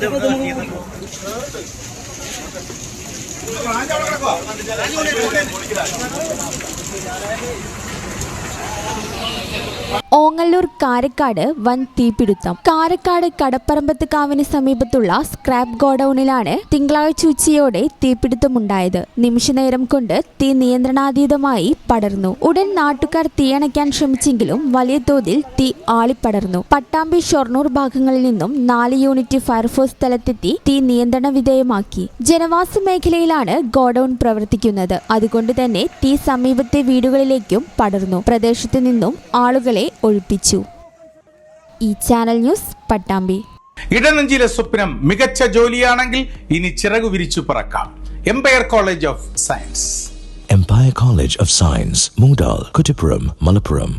ഇവിടുത്തെ ഓങ്ങല്ലൂർ കാരക്കാട് വൻ തീപിടുത്തം. കാരക്കാട് കടപ്പറമ്പത്ത് കാവിന് സമീപത്തുള്ള സ്ക്രാപ്പ് ഗോഡൌണിലാണ് തിങ്കളാഴ്ച ഉച്ചയോടെ തീപിടുത്തമുണ്ടായത്. നിമിഷനേരം കൊണ്ട് തീ നിയന്ത്രണാതീതമായി പടർന്നു. ഉടൻ നാട്ടുകാർ തീയണയ്ക്കാൻ ശ്രമിച്ചെങ്കിലും വലിയ തോതിൽ തീ ആളിപ്പടർന്നു. പട്ടാമ്പി ഷൊർണൂർ ഭാഗങ്ങളിൽ നിന്നും നാല് യൂണിറ്റ് ഫയർഫോഴ്സ് സ്ഥലത്തെത്തി തീ നിയന്ത്രണ വിധേയമാക്കി. ജനവാസ മേഖലയിലാണ് ഗോഡൌൺ പ്രവർത്തിക്കുന്നത്. അതുകൊണ്ട് തന്നെ തീ സമീപത്തെ വീടുകളിലേക്കും പടർന്നു. പ്രദേശത്ത് നിന്നും ആളുകളെ ഒഴിപ്പിച്ചു. ഈ ചാനൽ ന്യൂസ് പട്ടാമ്പി. ഇടനെഞ്ചിലെ സ്വപ്നം മികച്ച ജോലിയാണെങ്കിൽ ഇനി ചിറകു വിരിച്ചു പറക്കാം. Empire college of science Empire college of science Moodal Kuttipuram, Malappuram.